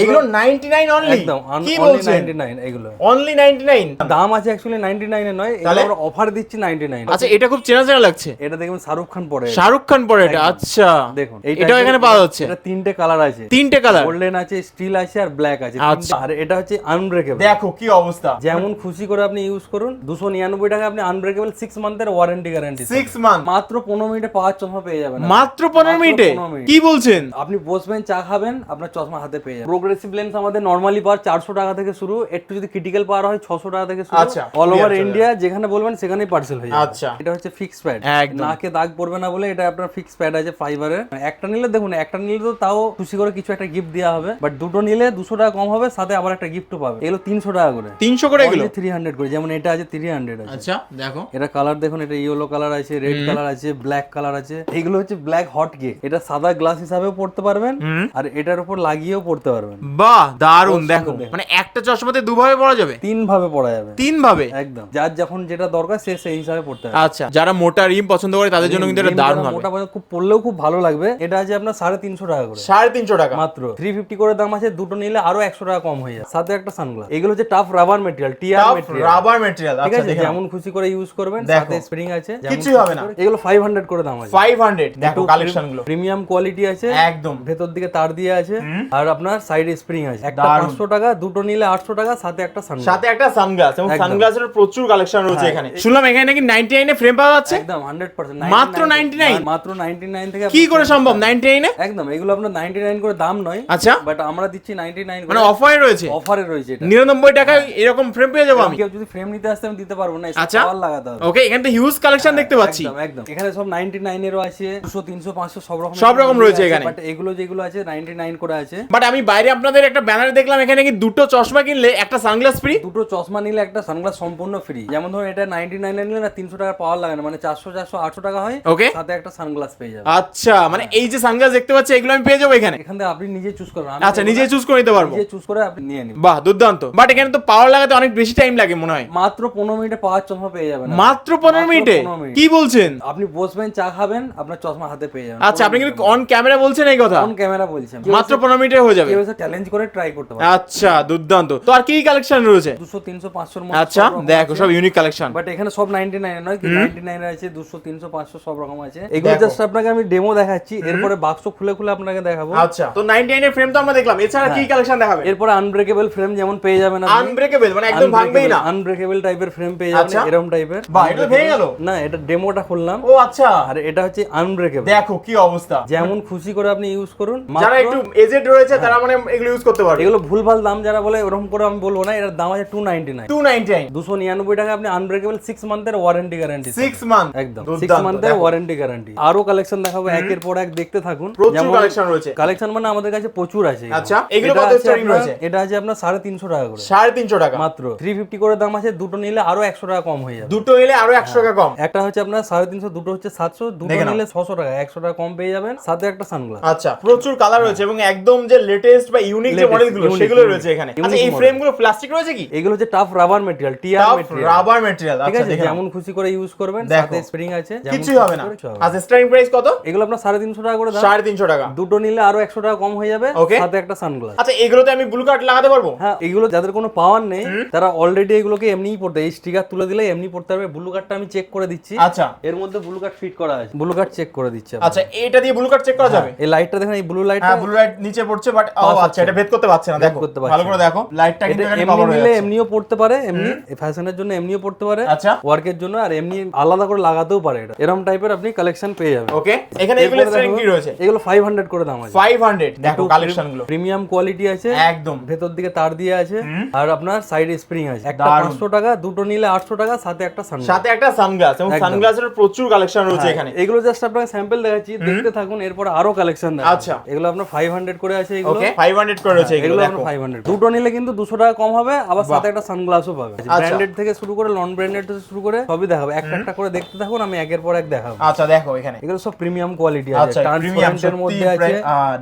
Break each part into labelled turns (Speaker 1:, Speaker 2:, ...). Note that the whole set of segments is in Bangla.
Speaker 1: এগুলো 99 অনলি
Speaker 2: একদম
Speaker 1: কি বলছেন?
Speaker 2: 99 এগুলো।
Speaker 1: অনলি 99
Speaker 2: দাম আছে অ্যাকচুয়ালি 99 এর নয় এগুলো আমরা অফার দিচ্ছি 99
Speaker 1: আচ্ছা এটা খুব চেনা চেনা লাগছে।
Speaker 2: এটা দেখবেন শাহরুখ খান পরে।
Speaker 1: শাহরুখ খান পরে এটা আচ্ছা।
Speaker 2: দেখুন
Speaker 1: এটাও এখানে পাওয়া যাচ্ছে।
Speaker 2: এটা তিনটে কালার আছে।
Speaker 1: তিনটে কালার
Speaker 2: গোল্ডেন আছে স্টিল আছে আর ব্ল্যাক আছে।
Speaker 1: আচ্ছা।
Speaker 2: আর এটা হচ্ছে আনব্রেকেবল
Speaker 1: দেখো কি অবস্থা।
Speaker 2: যেমন খুশি করে আপনি ইউজ করুন দুশো নিরানব্বই টাকা আপনি আনব্রেকেবল সিক্স মান্থের ওয়ারেন্টি গ্যারান্টি
Speaker 1: 6 মান্থ
Speaker 2: মাত্র পনেরো মিনিটে পাওয়ার চশমা পেয়ে যাবেন
Speaker 1: মাত্র 15 মিনিটে। কি বলছেন?
Speaker 2: আপনি বসবেন চা খাবেন আপনার চশমা হাতে পেয়ে যাবেন। প্রোগ্রেসিভ লেন্স আমাদের নর্মালি পাওয়ার চারশো টাকা থেকে শুরু একটু যদি ক্রিটিক্যাল পাওয়ার হয় ছশো টাকা থেকে শুরু
Speaker 1: আচ্ছা,
Speaker 2: অল ওভার ইন্ডিয়া যেখানে বলবেন সেখানেই পার্সেল হয়ে যাবে।
Speaker 1: আচ্ছা।
Speaker 2: এটা হচ্ছে ফিক্স প্যাড। নাকে দাগ পড়বে না বলে এটা আপনার ফিক্স প্যাড আছে ফাইবারের একটা নিলে দেখুন একটা নিলে তো তাও খুশি করে কিছু একটা গিফট দেওয়া হবে বাট দুটো নিলে দুশো টাকা কম হবে সাথে আবার একটা গিফটও পাবে। এগুলো তিনশো টাকা করে।
Speaker 1: 300 করে এগুলো?
Speaker 2: থ্রি হান্ড্রেড করে যেমন এটা আছে থ্রি হান্ড্রেড আছে।
Speaker 1: আচ্ছা দেখো।
Speaker 2: এটা কালার দেখুন এটা ইয়েলো কালার আছে রেড কালার আছে ব্ল্যাক কালার আছে। এগুলো হচ্ছে ব্ল্যাক হট গে এটা সাদা গ্লাস হিসাবেও পড়তে পারবেন আর এটার উপর লাগিয়েও পড়তে পারবেন।
Speaker 1: বাহ দারুণ দেখো। মানে একটা চশমাতে দুভাবে পড়া যাবে?
Speaker 2: তিন ভাবে পড়া যাবে।
Speaker 1: তিন ভাবে
Speaker 2: একদম। যার যখন যেটা দরকার সে সেই হিসাবে পড়তে হবে
Speaker 1: আচ্ছা যারা মোটা রিম পছন্দ করে তাদের জন্য কিন্তু এটা দারুণ হবে।
Speaker 2: মোটা খুব পড়লেও খুব ভালো লাগবে। এটা আছে আপনার সাড়ে তিনশো টাকা করে।
Speaker 1: সাড়ে তিনশো টাকা?
Speaker 2: মাত্র। থ্রি ফিফটি করে দাম আছে দুটো নিলে আরও একশো টাকা কম হয়ে যায় সাথে একটা সানগ্লাস। এগুলো হচ্ছে tough rubber material tear material
Speaker 1: rubber material
Speaker 2: ঠিক
Speaker 1: আচ্ছা
Speaker 2: আছে? যেমন খুশি করে ইউজ করবেন সাথে স্প্রিং আছে খুশি
Speaker 1: হবে না।
Speaker 2: এগুলো ফাইভ হান্ড্রেড করে দাম আছে।
Speaker 1: 500 দেখো কালেকশনগুলো।
Speaker 2: প্রিমিয়াম কোয়ালিটি আছে।
Speaker 1: একদম।
Speaker 2: ভেতর দিকে তার দিয়ে আছে। আর আপনার সাইডে স্প্রিং আছে। একটা
Speaker 1: দারুণ।
Speaker 2: পাঁচশো টাকা দুটো নিলে আটশো টাকা সাথে একটা সানগ্লাস
Speaker 1: সাথে একটা সানগ্লাস এবং সানগ্লাসের প্রচুর কালেকশন রয়েছে এখানে। শুনলাম এখানে নাকি 99 এ ফ্রেম পাওয়া যাচ্ছে?
Speaker 2: একদম হান্ড্রেড পার্সেন্ট
Speaker 1: মাত্র 99?
Speaker 2: মাত্র নাইনটি নাইন থেকে
Speaker 1: কি করে সম্ভব 99 এ?
Speaker 2: একদম এগুলো আপনার নাইনটি নাইন করে দাম নয়।
Speaker 1: আচ্ছা।
Speaker 2: বাট আমরা দিচ্ছি নাইনটি নাইন
Speaker 1: মানে অফারে রয়েছে?
Speaker 2: অফারে রয়েছে এটা।
Speaker 1: 99 টাকায় এরকম ফ্রেম পেয়ে যাব আমি?
Speaker 2: কেউ যদি ফ্রেম নিতে আসতে আমি দিতে পারব না
Speaker 1: আচ্ছা।
Speaker 2: লাগাতে হবে।
Speaker 1: ওকে এখানে হিউজ কালেকশন দেখতে পাচ্ছি।
Speaker 2: একদম একদম। এখানে সব নাইনটি নাইনেরও আছে দুশো তিনশো পাঁচশো সব রকম
Speaker 1: সব রকম রয়েছে এখানে।
Speaker 2: বাট এগুলো যেগুলো আছে নাইনটি নাইন করে আছে।
Speaker 1: বাট আমি বাইরে আপনাদের একটা ব্যানারে দেখলাম এখানে কি দুটো চশমা কিনলে একটা সানগ্লাস ফ্রি
Speaker 2: দুটো চশমা নিলে একটা সানগ্লাস সম্পূর্ণ ফ্রি যেমন ধরুন এটা নাইনটি নাইন নিলে না তিনশো টাকা পাওয়ার লাগে না মানে চারশো চারশো আটশো টাকা হয়
Speaker 1: ওকে
Speaker 2: সাথে একটা সানগ্লাস পেয়ে যাবে।
Speaker 1: আচ্ছা মানে এই যে সানগ্লাস দেখতে পাচ্ছি এগুলো আমি পেয়ে যাব এখানে?
Speaker 2: এখান থেকে আপনি নিজে চুজ করবেন।
Speaker 1: আচ্ছা নিজে চুজ করে নিতে পারব।
Speaker 2: নিজে চুজ করে আপনি নিয়ে নিন।
Speaker 1: বাহ দুর্দান্ত। বাট এখানে তো পাওয়ার লাগাতে অনেক বেশি টাইম লাগে মনে হয়।
Speaker 2: মাত্র পনেরো মিনিটে পাওয়ার চশমা পেয়ে যাবেন
Speaker 1: মাত্র পনেরো মিনিটে? কি বলছেন?
Speaker 2: আপনি বসবেন চা খাবেন আপনার চশমা হাতে পেয়ে যাবেন।
Speaker 1: আচ্ছা আপনি কিন্তু অন ক্যামেরা বলছেন এই কথা?
Speaker 2: কোন ক্যামেরা বলছেন
Speaker 1: মাত্র পনেরো মিনিটে হয়ে যাবে।
Speaker 2: চ্যালেঞ্জ করে ট্রাই করতে পারে
Speaker 1: আচ্ছা দুর্দান্ত। তো আর কি কালেকশন রয়েছে?
Speaker 2: দুশো তিনশো পাঁচশোর
Speaker 1: আচ্ছা দেখো সব ইউনিক কালেকশন
Speaker 2: বাট এখানে সব নাইনটি নাইন নয় কি নাইনটি নাইন আছে দুশো তিনশো পাঁচশো সব রকম আছে। এগুলো জাস্ট আপনাকে আমি ডেমো দেখাচ্ছি এরপরে বাক্স খুলে খুলে আপনাকে দেখাবো।
Speaker 1: আচ্ছা তো 99 এর ফ্রেম তো আমরা দেখলাম। এছাড়া কি কালেকশন দেখাবে?
Speaker 2: এরপরে আনব্রেকেবল ফ্রেম যেমন পেয়ে যাবেন
Speaker 1: আনব্রেকেবল মানে একদম ভাঙবেই না।
Speaker 2: আনব্রেকেবল টাইপের ফ্রেম পেয়ে যাবেন। এরকম টাইপের
Speaker 1: বাহ এটা ভেঙে গেল?
Speaker 2: না এটা ডেমোটা খুললাম।
Speaker 1: ও আচ্ছা।
Speaker 2: আর এটা হচ্ছে আনব্রেকেবল
Speaker 1: দেখো কি অবস্থা।
Speaker 2: যেমন খুশি করে আপনি ইউজ করুন
Speaker 1: যারা একটু এজেড রয়েছে তারা মানে এগুলো ইউজ করতে পারবে।
Speaker 2: এগুলো ভুলভাল দাম যারা বলে ওরকম করে আমি বলব না এটার দাম আছে টু নাইনটি নাইন
Speaker 1: 299
Speaker 2: টাকা আপনি আনব্রেকেবল সিক্স মান্থের ওয়ারেন্টি গ্যারান্টি
Speaker 1: 6 মান্থ
Speaker 2: একদম। সিক্স
Speaker 1: দুর্দান্ত,
Speaker 2: মান্থের ওয়ারেন্টি গ্যারান্টি আরও কালেকশন দেখাবো একের পর এক দেখতে থাকুন।
Speaker 1: প্রচুর কালেকশন রয়েছে।
Speaker 2: কালেকশন মানে আমাদের কাছে প্রচুর আছে
Speaker 1: আচ্ছা, এগুলো কত
Speaker 2: আপনার-
Speaker 1: রয়েছে?
Speaker 2: এটা আছে আপনার সাড়ে তিনশো টাকা করে।
Speaker 1: 350 টাকা।
Speaker 2: মাত্র। থ্রি ফিফটি করে দাম আছে দুটো নিলে আরও একশো টাকা কম হয়ে যাবে।
Speaker 1: দুটো নিলে আরও 100 টাকা কম।
Speaker 2: একটা হচ্ছে আপনার সাড়ে তিনশো দুটো হচ্ছে সাতশো দুটো নিলে ছশো টাকা একশো টাকা কম পেয়ে যাবেন। সাথে একটা সানগ্লাস।
Speaker 1: আচ্ছা প্রচুর কালার রয়েছে এবং একদম যে লেটেস্ট বা ইউনিক যে মডেলগুলো সেগুলো রয়েছে এখানে। আচ্ছা এই ফ্রেমগুলো প্লাস্টিক রয়েছে কি?
Speaker 2: এগুলো হচ্ছে tough rubber material tear material
Speaker 1: rubber material
Speaker 2: ঠিক
Speaker 1: আচ্ছা
Speaker 2: আছে যেমন খুশি করে ইউজ করবেন সাথে স্প্রিং আছে কিছু হবে না।
Speaker 1: আচ্ছা স্টার্টিং প্রাইস কত?
Speaker 2: এগুলো আপনার সাড়ে তিনশো টাকা করে দাম।
Speaker 1: 350 টাকা।
Speaker 2: দুটো নিলে আরও একশো টাকা কম হয়ে যাবে সাথে একটা সানগ্লাস
Speaker 1: আচ্ছা এগুলোতে আমি ব্লু কার্ড লাগাতে পারব?
Speaker 2: হ্যাঁ এগুলো যাদের কোনো পাওয়ার নেই তারা অলরেডি এগুলোকে এমনিই পড়তে এই স্টিকার তুলে দিলে এমনি পড়তে পারবে ব্লু কার্ডটা আমি চেক করে দিচ্ছি।
Speaker 1: আচ্ছা।
Speaker 2: এর মধ্যে ব্লু কার্ড ফিট করা আছে। ব্লু কার্ড চেক করে দিচ্ছি
Speaker 1: আচ্ছা এটা দিয়ে ব্লু কার্ড চেক করা যাবে?
Speaker 2: এই লাইটটা দেখেন এই ব্লু লাইটটা
Speaker 1: হ্যাঁ ব্লু লাইট নিচে পড়ছে বাট ও আচ্ছা এটা ভেদ করতে পারছে না দেখো।
Speaker 2: করতে পারছে
Speaker 1: ভালো করে দেখো লাইটটা কিন্তু এখানে কভার হয়ে
Speaker 2: এমনিও পড়তে পারে এমনি ফ্যাশনের জন্য এমনিও পড়তে পারে
Speaker 1: আচ্ছা।
Speaker 2: ওয়ার্কের জন্য আর এমনি আলাদা করে লাগাতেও পারে এটা। এরকম টাইপের আপনি কালেকশন পেয়ে যাবেন।
Speaker 1: ওকে এখানে এগুলো
Speaker 2: এরপরে
Speaker 1: কি রয়েছে?
Speaker 2: এগুলো ফাইভ হান্ড্রেড করে দাম আছে।
Speaker 1: 500 দেখো কালেকশনগুলো।
Speaker 2: প্রিমিয়াম কোয়ালিটি আছে
Speaker 1: একদম।
Speaker 2: ভেতর দিকে তার দিয়ে আছে আর আপনার সাইডে স্প্রিং আছে। একটা
Speaker 1: দারুণ।
Speaker 2: পাঁচশো টাকা দুটো নিলে আটশো টাকা সাথে একটা সানগ্লাস
Speaker 1: সাথে একটা সানগ্লাস এবং। সানগ্লাসের প্রচুর কালেকশন রয়েছে এখানে।
Speaker 2: এগুলো জাস্ট আপনাকে স্যাম্পল দেখাচ্ছি দেখতে থাকুন এরপর আরও কালেকশন
Speaker 1: আচ্ছা।
Speaker 2: এগুলো আপনার ফাইভ হান্ড্রেড করে আছে এগুলো।
Speaker 1: ওকে 500 করে রয়েছে এগুলো দেখো।
Speaker 2: আপনার ফাইভ হান্ড্রেড দুটো নিলে কিন্তু দুশো টাকা কম হবে আবার সাথে একটা সানগ্লাসও পাবে।
Speaker 1: আচ্ছা।
Speaker 2: ব্র্যান্ডেড থেকে শুরু করে নন ব্র্যান্ডেড থেকে শুরু করে সবই দেখাবে। একটা একটা করে দেখতে থাকুন আমি একের পর এক দেখাবো।
Speaker 1: আচ্ছা দেখো এখানে।
Speaker 2: এগুলো সব প্রিমিয়াম কোয়ালিটি আছে।
Speaker 1: আচ্ছা
Speaker 2: ট্রান্সপারেন্টের মধ্যে আছে।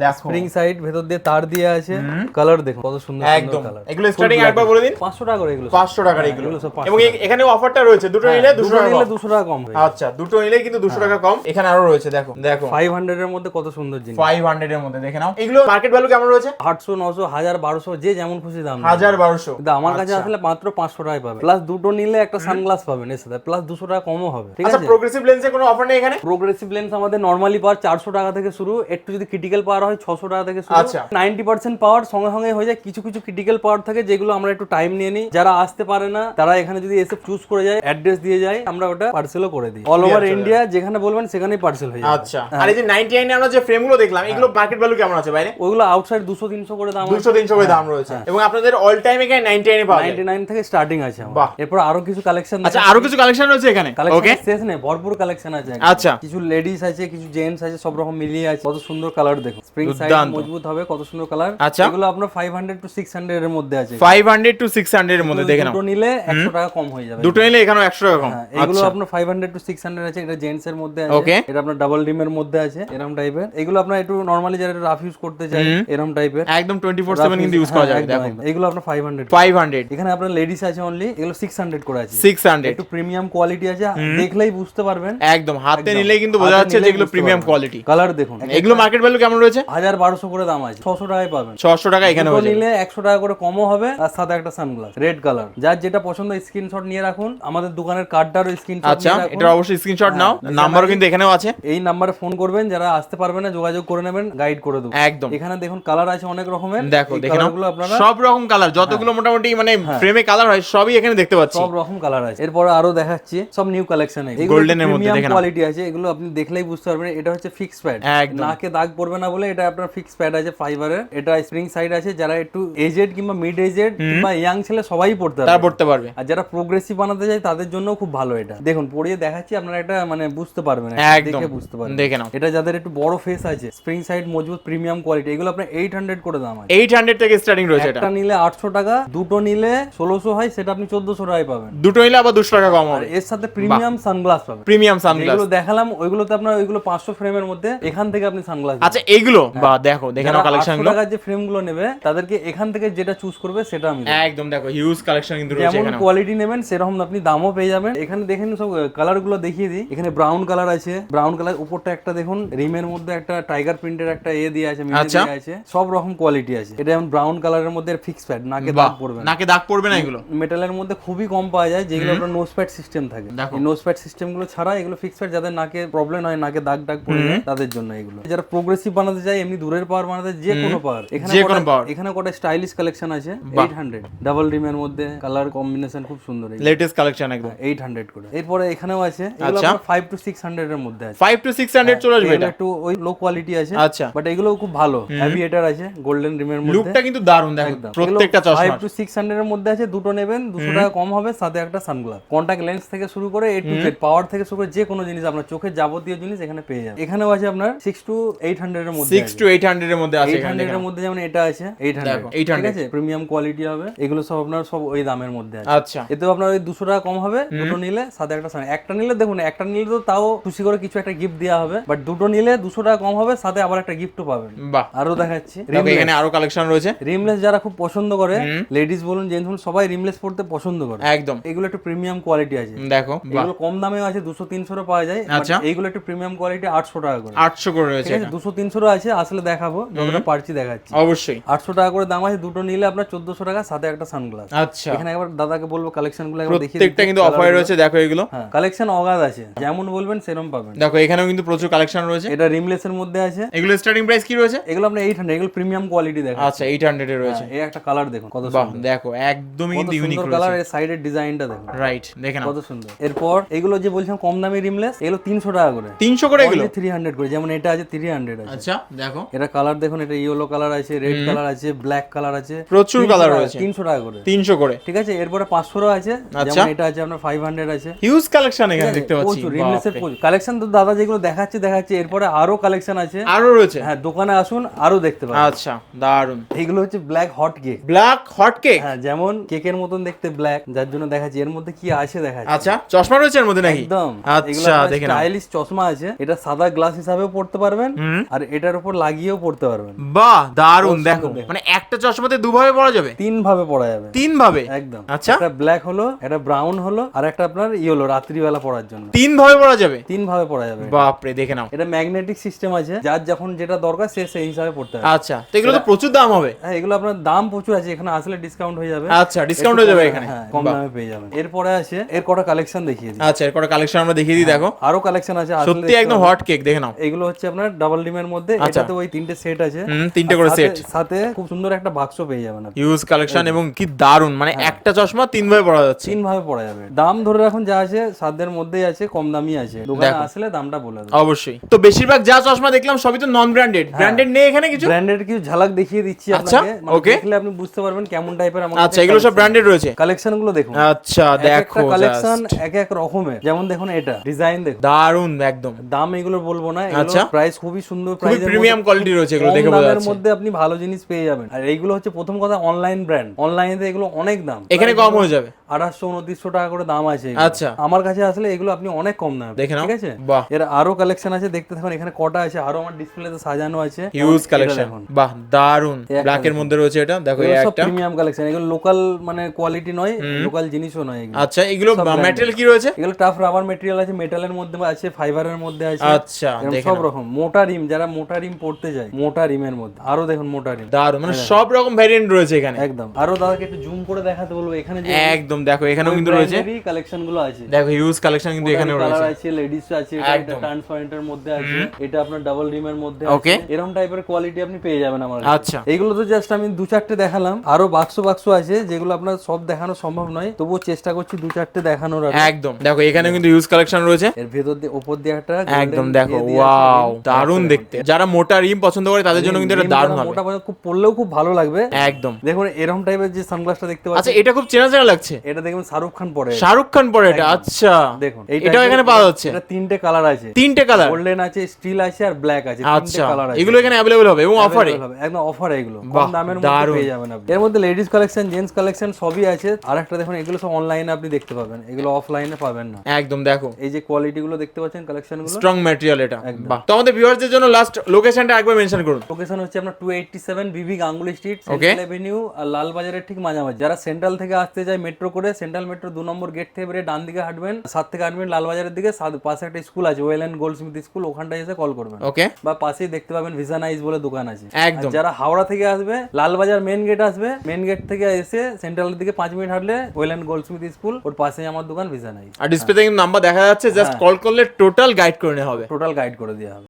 Speaker 1: দেখো।
Speaker 2: স্প্রিং সাইড ভেতর দিয়ে তার দিয়ে আছে। কালার দেখুন কত সুন্দর
Speaker 1: একদম। এগুলো স্টার্টিং একবার বলে দিন।
Speaker 2: পাঁচশো টাকা করে এগুলো সব।
Speaker 1: 500 টাকার এগুলো।
Speaker 2: এগুলো 500
Speaker 1: এবং এখানে অফারটা রয়েছে দুটো নিলে 200 টাকা
Speaker 2: নিলে
Speaker 1: কম।
Speaker 2: দুশো টাকা কম
Speaker 1: আচ্ছা দুটো নিলে কিন্তু 200 টাকা কম। এখানে আরও রয়েছে দেখো। দেখো।
Speaker 2: ফাইভ হান্ড্রেড এর মধ্যে কত সুন্দর জিনিস।
Speaker 1: 500 এর মধ্যে দেখে নাও। এগুলো মার্কেট ভ্যালু কেমন রয়েছে?
Speaker 2: আটশো নশো হাজার বারোশো যে যেমন খুশি দাম
Speaker 1: হাজার বারোশো।
Speaker 2: আমার কাছে আসলে মাত্র পাঁচশো টাকায় পাবে। প্লাস দুটো নিলে একটা সানগ্লাস পাবেন এর সাথে। প্লাস দুশো টাকা কমও হবে। ঠিক
Speaker 1: আচ্ছা
Speaker 2: আছে?
Speaker 1: প্রোগ্রেসিভ লেন্সে কোনো অফার নেই এখানে?
Speaker 2: প্রোগ্রেসিভ লেন্স আমাদের নর্মালি পাওয়ার চারশো টাকা থেকে শুরু। একটু যদি ক্রিটিক্যাল পাওয়ার হয় ছশো টাকা থেকে শুরু।
Speaker 1: আচ্ছা।
Speaker 2: নাইনটি পার্সেন্ট পাওয়ার সঙ্গে সঙ্গে হয়ে যায়। কিছু কিছু ক্রিটিক্যাল পাওয়ার থাকে যেগুলো আমরা একটু টাইম নিয়ে নিই। যারা আসতে পারে না তারা এখানে যদি এসে চুজ করে যায় অ্যাড্রেস দিয়ে যায় আমরা ওটা পার্সেলও করে দিই। অল ওভার ইন্ডিয়া যেখানে বলবেন সেখানেই পার্সেল হয়ে যাবে।
Speaker 1: আচ্ছা। আর এই যে নাইনটি নাইনে আমরা যে ফ্রেমগুলো দেখলাম এগুলো মার্কেট ভ্যালু কেমন আছে বাইরে?
Speaker 2: ওইগুলো আউটসাইড দুশো তিনশো করে দাম
Speaker 1: দুশো তিনশো করে দাম রয়েছে। এবং আপনাদের অল টাইম এখানে নাইনটি নাইনে পাওয়া যায়।
Speaker 2: নাইনটি নাইন থেকে স্টার্টিং আছে
Speaker 1: বাহ।
Speaker 2: এরপর আরও কিছু কালেকশন
Speaker 1: আচ্ছা আরও কিছু কালেকশন রয়েছে এখানে? ওকে
Speaker 2: শেষ নেই ভরপুর কালেকশন আছে
Speaker 1: আচ্ছা।
Speaker 2: কিছু লেডিস আছে কিছু জেন্টস আছে সব রকম মিলিয়ে আছে। কত সুন্দর কালার দেখুন স্প্রিং সাইড মজবুত হবে কত সুন্দর কালার
Speaker 1: আচ্ছা।
Speaker 2: এগুলো আপনার 500 টু 600 এর মধ্যে আছে।
Speaker 1: Five hundred to six hundred এর মধ্যে দেখে
Speaker 2: দুটো নিলে 100 টাকা কম হয়ে যাবে।
Speaker 1: দুটো নিলে এখানেও একশো টাকা কম।
Speaker 2: হ্যাঁ, এগুলো আপনার 500 টু 600 আছে এটা জেন্টস এর মধ্যে আছে। এটা আপনার ডাবল রিমের মধ্যে আছে এরকম টাইপের এগুলো আপনার একটু নরমালি যারা রাফ ইউজ করতে চায় এরকম টাইপের
Speaker 1: একদম টোয়েন্টি ফোর সেভেন কিন্তু ইউজ করা যাবে দেখো।
Speaker 2: এগুলো আপনার 500
Speaker 1: ফাইভ হান্ড্রেড
Speaker 2: এখানে আপনার লেডিস আছে অনলি এগুলো 600 করে আছে।
Speaker 1: সিক্স হান্ড্রেড
Speaker 2: একটু প্রিমিয়াম কোয়ালিটি আছে দেখলেই বুঝতে পারবেন।
Speaker 1: একদম হাতে নিলেই কিন্তু বোঝা যাচ্ছে যে এগুলো প্রিমিয়াম কোয়ালিটি
Speaker 2: কালার দেখুন।
Speaker 1: এগুলো মার্কেট ভ্যালু কেমন রয়েছে?
Speaker 2: হাজার বারোশো করে দাম আছে। ছশো টাকায় পাবেন।
Speaker 1: ছশো টাকা এখানে হয়ে
Speaker 2: নিলে একশো টাকা করে কমও হবে আর সাথে একটা সানগ্লাস রেড কালার যার যেটা পছন্দ স্ক্রিনশট নিয়ে রাখুন। আমাদের দোকানের কার্ডটারও স্ক্রিনশট
Speaker 1: আচ্ছা এটা অবশ্যই স্ক্রিনশট নাও। নাম্বারও কিন্তু এখানেও আছে।
Speaker 2: এই নাম্বারে ফোন করবেন যারা আসতে পারবে না যোগাযোগ করে নেবেন গাইড করে দেবো।
Speaker 1: একদম।
Speaker 2: এখানে দেখুন কালার আছে অনেক রকমের
Speaker 1: দেখো
Speaker 2: আপনারা
Speaker 1: সব রকম কালার যতগুলো মোটামুটি মানে ফ্রেমে কালার হয় সবই এখানে দেখতে পাচ্ছি।
Speaker 2: সব রকম কালার আছে। এরপর আরও দেখাচ্ছি সব নিউ কালেকশন
Speaker 1: এর মধ্যে দেখে নাও।
Speaker 2: কোয়ালিটি আছে এগুলো আপনি দেখলেই বুঝতে পারবেন। এটা হচ্ছে ফিক্স প্যাড নাকে দাগ পড়বে না বলে এটা আপনার ফিক্স প্যাড আছে ফাইবারের এটা স্প্রিং সাইড আছে যারা একটু এজেড কিংবা মিড এজেড কিংবা ইয়াং ছেলে সবাই পড়তে পারবে।
Speaker 1: পড়তে পারবে।
Speaker 2: আর যারা প্রোগ্রেসিভ বানাতে চায় তাদের জন্য খুব ভালো এটা। দেখুন পড়িয়ে দেখাচ্ছি আপনারা একটা মানে বুঝতে পারবেন দেখে বুঝতে পারবেন।
Speaker 1: দেখে নাও।
Speaker 2: এটা যাদের একটু বড় ফেস আছে স্প্রিং সাইড মজবুত প্রিমিয়াম কোয়ালিটি এগুলো আপনার এইট হান্ড্রেড করে দাম আছে।
Speaker 1: এইট হান্ড্রেড থেকে স্টার্টিং রয়েছে এটা।
Speaker 2: একটা নিলে আটশো টাকা দুটো নিলে ষোলোশো হয় সেটা আপনি চোদ্দশো টাকায় পাবেন।
Speaker 1: দুটো নিলে আবার দুশো টাকা কম হবে।
Speaker 2: এর সাথে প্রিমিয়াম সানগ্লাস পাবেন।
Speaker 1: প্রিমিয়াম সানগ্লাস
Speaker 2: যেগুলো দেখালাম ওইগুলোতে আপনার ওইগুলো পাঁচশো ফ্রেমের মধ্যে এখান থেকে আপনি সানগ্লাস
Speaker 1: আচ্ছা এইগুলো? বা দেখো দেখে নাও কালেকশনগুলো।
Speaker 2: টাকার যে ফ্রেমগুলো নেবে তাদেরকে এখান থেকে যেটা চুজ করবে সেটা আমি
Speaker 1: একদম দেখো হিউজ কালেকশন কিন্তু রয়েছে
Speaker 2: যেমন
Speaker 1: এখানে
Speaker 2: কোয়ালিটি নেবেন সেরকম আপনি দামও পেয়ে যাবেন। এখানে দেখেন সব কালারগুলো দেখিয়ে দিই। এখানে ব্রাউন কালার আছে। ব্রাউন কালার উপরটা একটা দেখুন রিমের মধ্যে একটা টাইগার প্রিন্টের একটা এ দিয়ে আছে মিলে
Speaker 1: আচ্ছা।
Speaker 2: দিয়ে আছে। সব রকম কোয়ালিটি আছে। এটা যেমন ব্রাউন কালারের মধ্যে ফিক্স প্যাড নাকে দাগ পড়বে না।
Speaker 1: নাকে দাগ পড়বে না এগুলো?
Speaker 2: মেটালের মধ্যে খুবই কম পাওয়া যায় যেগুলো আপনার নোজ প্যাড সিস্টেম থাকে। এই নোজ প্যাড সিস্টেমগুলো ছাড়া এগুলো ফিক্স প্যাড যাদের নাকে প্রবলেম হয় নাকে দাগ দাগ পড়ে তাদের জন্য এগুলো। যারা প্রোগ্রেসিভ বানাতে চায় এমনি দূরের পাওয়ার বানাতে যে কোনো পাওয়ার এখানে
Speaker 1: যে কোনো power।
Speaker 2: এখানে কটা স্টাইলিশ কালেকশন আছে এইট হান্ড্রেড ডাবল রিমের মধ্যে কালার কম্বিনেশন খুব সুন্দর
Speaker 1: লেটেস্ট কালেকশন একদম।
Speaker 2: এইট হান্ড্রেড করে। এরপরে এখানেও আছে
Speaker 1: আচ্ছা।
Speaker 2: ফাইভ টু সিক্স হান্ড্রেড এর মধ্যে আছে।
Speaker 1: ফাইভ টু সিক্স হান্ড্রেড চলে আসবে এটা?
Speaker 2: একটু ওই লো কোয়ালিটি আছে
Speaker 1: আচ্ছা।
Speaker 2: বাট এগুলো খুব ভালো। হ্যাভিয়েটার আছে গোল্ডেন রিমের মধ্যে।
Speaker 1: লুকটা কিন্তু দারুণ দেখো প্রত্যেকটা চশমা
Speaker 2: টু সিক্স হান্ড্রেড এর মধ্যে আছে দুটো নেবেন দুশো টাকা কম হবে সাথে একটা সানগ্লাস কন্টাক্ট লেন্স থেকে শুরু করে এ টু জেড পাওয়ার থেকে শুরু করে যে কোনো জিনিস আপনার চোখের যাবতীয় জিনিস এখানে পেয়ে যাবেন। এখানেও আছে আপনার সিক্স টু এইট হান্ড্রেড এর মধ্যে
Speaker 1: সিক্স টু এইট হান্ড্রেড এর মধ্যে আছে
Speaker 2: এর মধ্যে যেমন এটা আছে এইট হান্ড্রেড
Speaker 1: দেখো, 800
Speaker 2: ঠিক আছে? প্রিমিয়াম কোয়ালিটি হবে। এগুলো সব আপনার সব ওই দামের মধ্যে আছে।
Speaker 1: আচ্ছা।
Speaker 2: এতেও আপনার ওই দুশো টাকা কম হবে দুটো নিলে সাথে একটা একটা নিলে দেখুন একটা নিলে তো তাও খুশি করে কিছু একটা গিফট দেওয়া হবে বাট দুটো নিলে দুশো টাকা কম হবে সাথে আবার একটা গিফটও পাবেন।
Speaker 1: বাহ।
Speaker 2: আরও দেখাচ্ছি।
Speaker 1: এখানে আরও কালেকশন রয়েছে।
Speaker 2: রিমলেস যারা খুব পছন্দ করে লেডিস বলুন জেন্টস বলুন সবাই রিমলেস পড়তে পছন্দ করে।
Speaker 1: একদম।
Speaker 2: এগুলো একটু প্রিমিয়াম কোয়ালিটি আছে।
Speaker 1: দেখো
Speaker 2: এগুলো কম দামেও আছে দুশো তিনশোরও পাওয়া যায়
Speaker 1: আচ্ছা।
Speaker 2: এইগুলো একটু প্রিমিয়াম কোয়ালিটি আটশো টাকা করে।
Speaker 1: আটশো করে রয়েছে
Speaker 2: আছে দুশো তিনশোরও আছে আসলে দেখাবো যতটা পারছি দেখাচ্ছি।
Speaker 1: অবশ্যই।
Speaker 2: আটশো টাকা করে দাম আছে দুটো নিলে আপনার চোদ্দশো টাকা সাথে একটা সানগ্লাস
Speaker 1: আচ্ছা।
Speaker 2: এখানে একবার দাদাকে বলব কালেকশনগুলো একবার দেখিয়ে
Speaker 1: প্রত্যেকটা কিন্তু অফারে রয়েছে দেখো এগুলো।
Speaker 2: হ্যাঁ কালেকশন অগাধ আছে যেমন বলবেন সেরকম পাবেন।
Speaker 1: দেখো এখানেও কিন্তু প্রচুর কালেকশন রয়েছে।
Speaker 2: এটা রিমলেস এর মধ্যে আছে।
Speaker 1: এগুলো স্টার্টিং প্রাইস কি রয়েছে?
Speaker 2: এগুলো এইট হান্ড্রেড এগুলো প্রিমিয়াম কোয়ালিটি দেখেন।
Speaker 1: আচ্ছা এইট হান্ড্রেড এর রয়েছে।
Speaker 2: এই একটা কালার দেখুন কত সুন্দর।
Speaker 1: দেখো একদমই কিন্তু ইউনিক রয়েছে।
Speaker 2: কালারের সাইডের ডিজাইনটা দেখুন।
Speaker 1: রাইট দেখে নাও।
Speaker 2: কত সুন্দর। এরপর এগুলো যে বলছিলাম কম দামি রিমলেস এগুলো তিনশো টাকা করে।
Speaker 1: তিনশো করে এগুলো?
Speaker 2: থ্রি হান্ড্রেড করে যেমন এটা আছে থ্রি হান্ড্রেড আছে।
Speaker 1: আচ্ছা দেখো।
Speaker 2: এটা কালার দেখুন এটা ইয়েলো কালার আছে রেড কালার আছে ব্ল্যাক কালার আছে।
Speaker 1: প্রচুর কালার রয়েছে।
Speaker 2: তিনশো টাকা করে।
Speaker 1: তিনশো করে।
Speaker 2: ঠিক আছে এরপরে পাঁচশোরও আছে
Speaker 1: আচ্ছা।
Speaker 2: যেমন এটা আছে আপনার ফাইভ হান্ড্রেড আছে।
Speaker 1: হিউজ কালেকশন এখানে দেখতে পাচ্ছি।
Speaker 2: প্রচুর রিমলেসের প্রচুর। কালেকশন তো দাদা যেগুলো দেখাচ্ছে দেখাচ্ছে এরপরে আরও কালেকশন আছে।
Speaker 1: আরও রয়েছে।
Speaker 2: হ্যাঁ দোকানে আসুন আরও দেখতে পাবেন।
Speaker 1: আচ্ছা। দারুণ
Speaker 2: এইগুলো হচ্ছে black hot cake
Speaker 1: black hot cake
Speaker 2: হ্যাঁ যেমন কেকের মতন দেখতে ব্ল্যাক যার জন্য দেখাচ্ছি। এর মধ্যে কি আছে দেখাচ্ছে?
Speaker 1: আচ্ছা চশমা রয়েছে এর মধ্যে নাকি?
Speaker 2: একদম।
Speaker 1: আচ্ছা দেখে নাও।
Speaker 2: স্টাইলিশ চশমা আছে। এটা সাদা গ্লাস হিসাবেও পড়তে পারবেন আর এটার উপর লাগিয়েও পড়তে পারবেন।
Speaker 1: বাহ দারুণ দেখো। মানে একটা চশমাতে দুভাবে পড়া যাবে?
Speaker 2: তিন ভাবে পড়া যাবে।
Speaker 1: তিন ভাবে
Speaker 2: একদম।
Speaker 1: আচ্ছা।
Speaker 2: একটা ব্ল্যাক হলো একটা ব্রাউন হলো আর একটা আপনার ইয়েলো রাত্রিবেলা পড়ার জন্য।
Speaker 1: তিন ভাবে পড়া যাবে?
Speaker 2: তিন ভাবে পড়া যাবে
Speaker 1: বাপরে দেখে নাও।
Speaker 2: এটা ম্যাগনেটিক সিস্টেম আছে। যার যখন যেটা দরকার সে সেই হিসাবে পড়তে হবে
Speaker 1: আচ্ছা। তো এগুলো তো প্রচুর দাম হবে?
Speaker 2: হ্যাঁ এগুলো আপনার দাম প্রচুর আছে এখানে আসলে ডিসকাউন্ট হয়ে যাবে।
Speaker 1: আচ্ছা ডিসকাউন্ট হয়ে যাবে এখানে
Speaker 2: হ্যাঁ কম দামে পেয়ে যাবেন। এরপরে আছে এর কটা কালেকশন দেখিয়ে দিই।
Speaker 1: আচ্ছা এর কটা কালেকশন আমরা দেখিয়ে দিই দেখো।
Speaker 2: আরও কালেকশন আছে
Speaker 1: সত্যি একদম হট কেক দেখে নাও।
Speaker 2: এগুলো হচ্ছে আপনার ডাবল ডিমের মধ্যে এটাতে ওই তিনটে সেট আছে।
Speaker 1: হুম তিনটে করে সেট
Speaker 2: সাথে- খুব সুন্দর একটা বাক্স পেয়ে যাবেন আপনি।
Speaker 1: ইউজ কালেকশন এবং কি দারুণ মানে একটা চশমা তিন ভাবে পড়া যাচ্ছে।
Speaker 2: তিন ভাবে পড়া যাবে। দাম ধরে রাখুন যা আছে সাধ্যের মধ্যেই আছে কম দামি আছে। দোকানে আসলে দামটা বলে দেবো।
Speaker 1: অবশ্যই। তো বেশিরভাগ যা চশমা দেখলাম সবই তো নন ব্র্যান্ডেড ব্র্যান্ডেড নেই এখানে কিছু?
Speaker 2: ব্র্যান্ডেড কিছু ঝালাক দেখিয়ে দিচ্ছি
Speaker 1: আচ্ছা,
Speaker 2: আপনাকে। মানে দেখলে আপনি বুঝতে পারবেন কেমন টাইপের আমার
Speaker 1: আচ্ছা এগুলো সব ব্র্যান্ডেড রয়েছে?
Speaker 2: কালেকশনগুলো দেখুন।
Speaker 1: আচ্ছা দেখো
Speaker 2: কালেকশন এক এক রকমের। যেমন দেখুন এটা ডিজাইন দেখুন।
Speaker 1: দারুণ একদম।
Speaker 2: দাম এগুলো বলব না
Speaker 1: আচ্ছা।
Speaker 2: এগুলো প্রাইস খুবই সুন্দর প্রাইস
Speaker 1: প্রিমিয়াম কোয়ালিটি রয়েছে এগুলো দেখে বোঝা যাচ্ছে।
Speaker 2: মধ্যে আপনি ভালো জিনিস পেয়ে যাবেন। আর এইগুলো হচ্ছে প্রথম কথা অনলাইন ব্র্যান্ড অনলাইনে এগুলো অনেক দাম।
Speaker 1: এখানে কম হয়ে যাবে।
Speaker 2: আঠাশশো উনত্রিশশো টাকা করে দাম আছে
Speaker 1: আচ্ছা।
Speaker 2: আমার কাছে আসলে এগুলো আপনি অনেক কম দাম
Speaker 1: দেখে
Speaker 2: ঠিক আছে?
Speaker 1: বাহ।
Speaker 2: এর আরও কালেকশন আছে দেখতে থাকুন এখানে কটা আছে আরও আমার ডিসপ্লেতে সাজানো আছে। এটা
Speaker 1: কালেকশন বাহ
Speaker 2: দারুণ
Speaker 1: ব্ল্যাক এর মধ্যে রয়েছে এটা। দেখো এই একটা।
Speaker 2: প্রিমিয়াম কালেকশন এগুলো লোকাল মানে কোয়ালিটি নয় লোকাল জিনিসও নয় এগুলো।
Speaker 1: আচ্ছা এগুলো ম্যাটেরিয়াল কি রয়েছে?
Speaker 2: এগুলো টাফ রাবার মেটেরিয়াল আছে মেটালের মধ্যে আছে ফাইবারের মধ্যে আছে।
Speaker 1: আচ্ছা
Speaker 2: সব রকম। মোটা রিম যারা মোটা রিম পড়তে যায় মোটা রিমের মধ্যে। আরও দেখুন মোটা রিম
Speaker 1: দারুণ মানে সব রকম ভ্যারিয়েন্ট রয়েছে এখানে।
Speaker 2: একদম। আরও দাদাকে একটু জুম করে দেখাতে বলব এখানে
Speaker 1: একদম দেখো এখানেও কিন্তু রয়েছে।
Speaker 2: কালেকশনগুলো আছে।
Speaker 1: দেখো ইউজ কালেকশন কিন্তু এখানেও রয়েছে।
Speaker 2: আছে লেডিস আছে এটা একটা ট্রান্সপারেন্টের মধ্যে আছে এটা আপনার ডাবল রিমের মধ্যে আছে. এরকম টাইপের কোয়ালিটি আপনি পেয়ে যাবেন আমার।
Speaker 1: আচ্ছা।
Speaker 2: এগুলো তো জাস্ট আমি দু চারটে দেখালাম। আরও বাক্স বাক্স আছে যেগুলো আপনার সব দেখানো সম্ভব নয়। তবুও চেষ্টা করছি দু চারটে দেখানোর
Speaker 1: একদম। দেখো এখানে কিন্তু ইউজ কালেকশন রয়েছে।
Speaker 2: এর ভেতর দিয়ে ওপর দিয়ে একটা
Speaker 1: একদম দেখো ওয়াও দারুণ দেখতে। যারা মোটা রিম পছন্দ করে তাদের জন্য কিন্তু এটা দারুণ হবে।
Speaker 2: মোটা মোটা খুব পড়লেও খুব ভালো লাগবে।
Speaker 1: একদম।
Speaker 2: দেখুন এরকম টাইপের যে সানগ্লাসটা দেখতে পাচ্ছেন।
Speaker 1: আচ্ছা এটা খুব চেনা চেনা লাগছে।
Speaker 2: এটা দেখবেন শাহরুখ খান পরে
Speaker 1: শাহরুখ খান পরে এটা আচ্ছা।
Speaker 2: দেখুন এই
Speaker 1: এখানে পাওয়া যাচ্ছে।
Speaker 2: এটা তিনটে কালার আছে।
Speaker 1: তিনটে কালার
Speaker 2: গোল্ডেন আছে স্টিল আছে আর ব্ল্যাক আছে। তিনটে
Speaker 1: আচ্ছা
Speaker 2: কালার আছে।
Speaker 1: এগুলো এখানে অ্যাভেলেবল হবে এবং অফারে
Speaker 2: একদম অফার এগুলো। কম দামের মধ্যে পেয়ে যাবেন আপনি। এর মধ্যে লেডিস কালেকশন জেন্টস কালেকশন সবই আছে। আর একটা দেখুন এগুলো সব অনলাইনে আপনি দেখতে পাবেন। এগুলো অফলাইনে পাবেন না।
Speaker 1: একদম দেখো।
Speaker 2: এই যে কোয়ালিটি গুলো দেখতে পাচ্ছেন কালেকশনগুলো?
Speaker 1: স্ট্রং ম্যাটেরিয়াল এটা। বাহ। তো আমাদের ভিউয়ারদের জন্য লাস্ট লোকেশনটা একবার মেনশন করুন।
Speaker 2: লোকেশন হচ্ছে আপনার two eighty seven B B Ganguly street. Central avenue আর লালবাজারের ঠিক মাঝামাঝি। যারা সেন্ট্রাল থেকে আসতে যায় মেট্রো করে সেন্ট্রাল মেট্রো দু নম্বর গেট থেকে বেরিয়ে ডান দিকে হাঁটবেন সাত থেকে হাঁটবেন লালবাজারের দিকে সাত পাশে একটা স্কুল আছে Welland Gouldsmith school ওখানটায় এসে কল করবেন।
Speaker 1: ওকে
Speaker 2: বা পাশেই দেখতে পাবেন ভিসান আইস বলে দোকান আছে।
Speaker 1: একদম।
Speaker 2: যারা হাওড়া থেকে আসবে লালবাজার মেন গেট আসবে মেন গেট থেকে এসে সেন্ট্রালের দিকে পাঁচ মিনিট হাঁটলে well and Gouldsmith school ওর পাশেই আমার দোকান ভিসান আইস
Speaker 1: আর ডিসপ্লেতে কিন্তু নাম্বার দেখা যাচ্ছে জাস্ট কল করলে টোটাল গাইড করে নেওয়া হবে।
Speaker 2: টোটাল গাইড করে দেওয়া হবে।